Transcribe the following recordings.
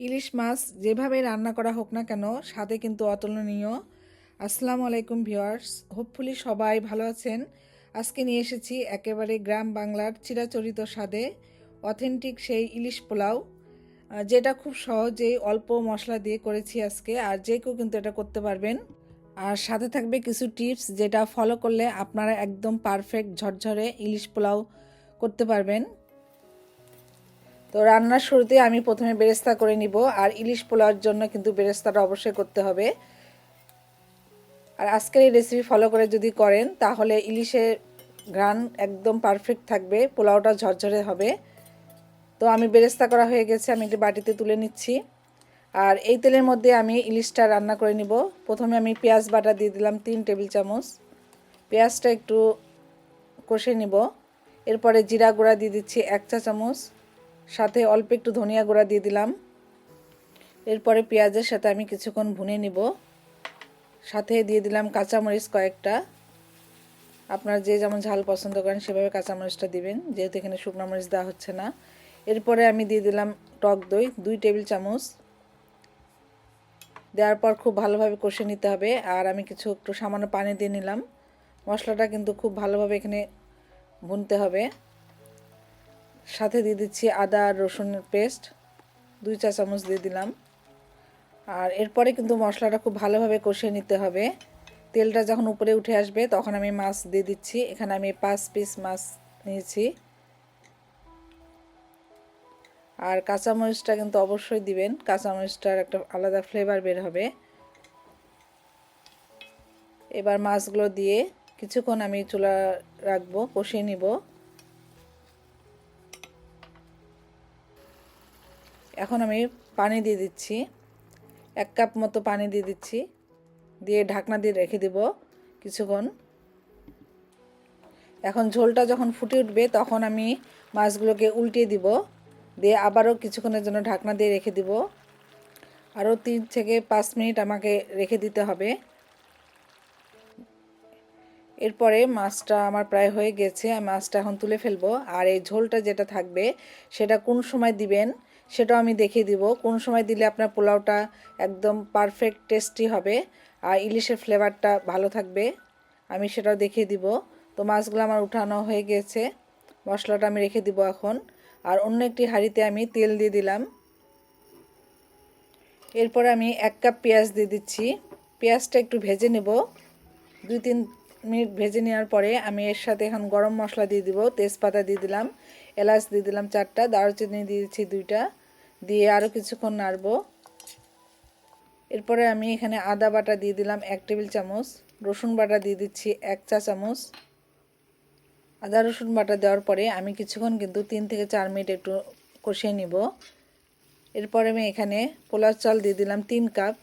ইলিশ মাছ যেভাবে রান্না করা হোক না কেন, স্বাদে কিন্তু অতুলনীয়। আসসালামু আলাইকুম ভিউয়ার্স, হোপফুলি সবাই ভালো আছেন। আজকে নিয়ে এসেছি একেবারে গ্রাম বাংলার চিরাচরিত স্বাদে অথেন্টিক সেই ইলিশ পোলাও যেটা খুব সহজেই অল্প মশলা দিয়ে করেছি আজকে, আর যে কেউ কিন্তু এটা করতে পারবেন। আর সাথে থাকবে কিছু টিপস যেটা ফলো করলে আপনারা একদম পারফেক্ট ঝরঝরে ইলিশ পোলাও করতে পারবেন। তো রান্নার শুরুতে আমি প্রথমে বেরেস্তা করে নিব, আর ইলিশ পোলাওয়ার জন্য কিন্তু বেরেস্তাটা অবশ্যই করতে হবে। আর আজকের এই রেসিপি ফলো করে যদি করেন, তাহলে ইলিশের ঘ্রাণ একদম পারফেক্ট থাকবে, পোলাওটা ঝরঝরে হবে। তো আমি বেরেস্তা করা হয়ে গেছে, আমি একটি বাটিতে তুলে নিচ্ছি। আর এই তেলের মধ্যে আমি ইলিশটা রান্না করে নিব। প্রথমে আমি পেঁয়াজ বাটা দিয়ে দিলাম তিন টেবিল চামচ। পেঁয়াজটা একটু কষে নিব। এরপরে জিরা গুঁড়া দিয়ে দিচ্ছি এক চা চামচ। সাথে অল্প একটু ধনিয়া গুঁড়া দিয়ে দিলাম। এরপরে পেঁয়াজের সাথে আমি কিছুক্ষণ ভুনে নিব। সাথে দিয়ে দিলাম কাঁচামরিচ কয়েকটা। আপনার যে যেমন ঝাল পছন্দ করেন সেভাবে কাঁচামরিচটা দিবেন, যেহেতু এখানে শুকনো মরিচ দেওয়া হচ্ছে না। এরপরে আমি দিয়ে দিলাম টক দই, দুই টেবিল চামচ। দেওয়ার পর খুব ভালোভাবে কষে নিতে হবে। আর আমি কিছু একটু সামান্য পানি দিয়ে নিলাম। মশলাটা কিন্তু খুব ভালোভাবে এখানে ভুনতে হবে। সাথে দিয়ে দিচ্ছি আদা আর রসুনের পেস্ট। দুই চা চামচ দিয়ে দিলাম। আর এরপরে কিন্তু মশলাটা খুব ভালোভাবে কষিয়ে নিতে হবে। তেলটা যখন উপরে উঠে আসবে, তখন আমি মাছ দিয়ে দিচ্ছি। এখানে আমি পাঁচ পিস মাছ নিয়েছি। আর কাঁচামরিচটা কিন্তু অবশ্যই দিবেন। কাঁচামরিচটার একটা আলাদা ফ্লেভার বের হবে। এবার মাছগুলো দিয়ে কিছুক্ষণ আমি চুলা রাখব, কষিয়ে নিব। এখন আমি পানি দিয়ে দিচ্ছি। এক কাপ মতো পানি দিয়ে দিচ্ছি। দিয়ে ঢাকনা দিয়ে রেখে দেব কিছুক্ষণ। এখন ঝোলটা যখন ফুটে উঠবে, তখন আমি মাছগুলোকে উল্টিয়ে দিব। দিয়ে আবারও কিছুক্ষণের জন্য ঢাকনা দিয়ে রেখে দিব। আরও তিন থেকে পাঁচ মিনিট আমাকে রেখে দিতে হবে। এরপরে মাছটা আমার প্রায় হয়ে গেছে। মাছটা এখন তুলে ফেলব। আর এই ঝোলটা যেটা থাকবে, সেটা কোন সময় দিবেন? সেটাও আমি দেখিয়ে দিব। কোন সময় দিলে আপনার পোলাওটা একদম পারফেক্ট টেস্টি হবে, আর ইলিশের ফ্লেভারটা ভালো থাকবে, আমি সেটাও দেখিয়ে দিব। তো মাছগুলো আমার উঠানো হয়ে গেছে, মশলাটা আমি রেখে দিব এখন। আর অন্য একটি হাঁড়িতে আমি তেল দিয়ে দিলাম। এরপরে আমি এক কাপ পেঁয়াজ দিয়ে দিচ্ছি। পেঁয়াজটা একটু ভেজে নেব। দুই তিন মিনিট ভেজে নেওয়ার পরে আমি এর সাথে এখন গরম মশলা দিয়ে দিব, তেজপাতা দিয়ে দিলাম। এলাচ দিয়ে দিলাম চারটা, দারুচিনি দিয়ে দিচ্ছি দুইটা, দিয়ে আরও কিছুক্ষণ নাড়বো। এরপরে আমি এখানে আদা বাটা দিয়ে দিলাম এক টেবিল চামচ, রসুন বাটা দিয়ে দিচ্ছি এক চা চামচ। আদা রসুন বাটা দেওয়ার পরে আমি কিছুক্ষণ কিন্তু তিন থেকে চার মিনিট একটু কষিয়ে নিব। এরপরে আমি এখানে পোলার চাল দিয়ে দিলাম তিন কাপ।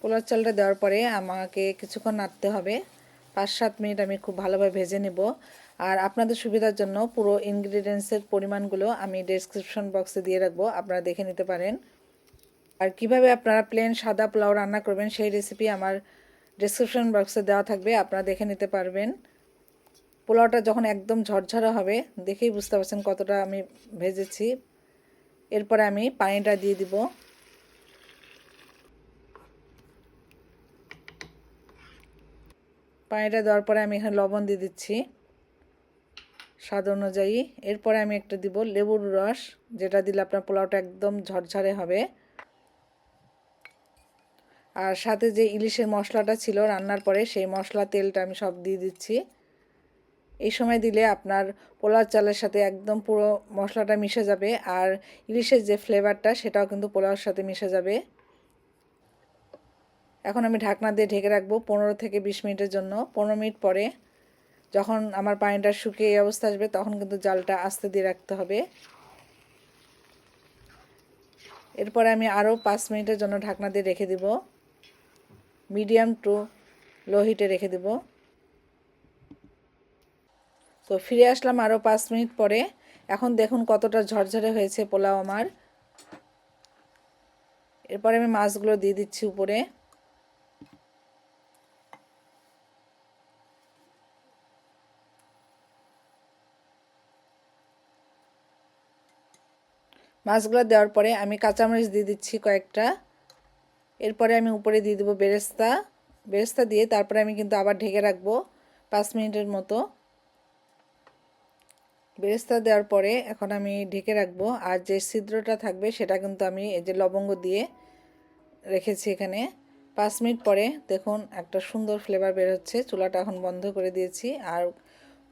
পোলার চালটা দেওয়ার পরে আমাকে কিছুক্ষণ নাড়তে হবে। পাঁচ সাত মিনিট আমি খুব ভালোভাবে ভেজে নেব। আর আপনাদের সুবিধার জন্য পুরো ইনগ্রিডিয়েন্টসের পরিমাণগুলো আমি ডেসক্রিপশন বক্সে দিয়ে রাখব, আপনারা দেখে নিতে পারেন। আর কীভাবে আপনারা প্লেন সাদা পোলাও রান্না করবেন সেই রেসিপি আমার ডেসক্রিপশন বক্সে দেওয়া থাকবে, আপনারা দেখে নিতে পারবেন। পোলাওটা যখন একদম ঝরঝরা হবে, দেখেই বুঝতে পারছেন কতটা আমি ভেজেছি। এরপরে আমি পানিটা দিয়ে দিব। পানিটা দেওয়ার পরে আমি এখানে লবণ দিয়ে দিচ্ছি। স্বাদ অনুযায়ী। এরপরে আমি একটা দিব লেবুর রস, যেটা দিলে আপনার পোলাওটা একদম ঝরঝরে হবে। আর সাথে যে ইলিশের মশলাটা ছিল রান্নার পরে, সেই মশলা, তেলটা আমি সব দিয়ে দিচ্ছি। এই সময় দিলে আপনার পোলাও চালের সাথে একদম পুরো মশলাটা মিশে যাবে। আর ইলিশের যে ফ্লেভারটা সেটাও কিন্তু পোলাওর সাথে মিশে যাবে। এখন আমি ঢাকনা দিয়ে ঢেকে রাখব পনেরো থেকে বিশ মিনিটের জন্য। পনেরো মিনিট পরে যখন আমার পানিটা শুকিয়ে এই অবস্থা আসবে, তখন কিন্তু জালটা আস্তে দিয়ে রাখতে হবে। এরপরে আমি আরও পাঁচ মিনিটের জন্য ঢাকনা দিয়ে রেখে দিব। মিডিয়াম টু লো হিটে রেখে দেব। তো ফিরে আসলাম আরও পাঁচ মিনিট পরে। এখন দেখুন কতটা ঝরঝরে হয়েছে পোলাও আমার। এরপরে আমি মাছগুলো দিয়ে দিচ্ছি উপরে। মাছগুলো দেওয়ার পরে আমি কাঁচামরিচ দিয়ে দিচ্ছি কয়েকটা। এরপরে আমি উপরে দিয়ে দেবো বেরেস্তা। বেরেস্তা দিয়ে তারপরে আমি কিন্তু আবার ঢেকে রাখব পাঁচ মিনিটের মতো। বেরেস্তা দেওয়ার পরে এখন আমি ঢেকে রাখব। আর যে ছিদ্রটা থাকবে সেটা কিন্তু আমি এই যে লবঙ্গ দিয়ে রেখেছি এখানে। পাঁচ মিনিট পরে দেখুন একটা সুন্দর ফ্লেভার বের হচ্ছে। চুলাটা এখন বন্ধ করে দিয়েছি। আর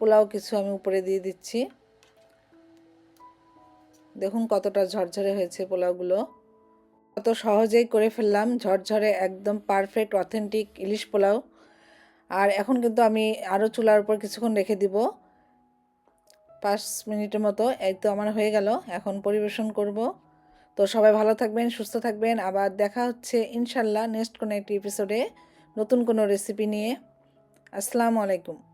পোলাও কিছু আমি উপরে দিয়ে দিচ্ছি। দেখুন কতটা ঝরঝরে হয়েছে পোলাওগুলো। কত সহজেই করে ফেললাম, ঝরঝরে একদম পারফেক্ট অথেন্টিক ইলিশ পোলাও। আর এখন কিন্তু আমি আরও চুলার উপর কিছুক্ষণ রেখে দিব। পাঁচ মিনিটের মতো, এই তো আমার হয়ে গেল, এখন পরিবেশন করব। তো সবাই ভালো থাকবেন, সুস্থ থাকবেন, আবার দেখা হচ্ছে ইনশাল্লাহ নেক্সট কোনো একটি এপিসোডে নতুন কোনো রেসিপি নিয়ে। আসসালামু আলাইকুম।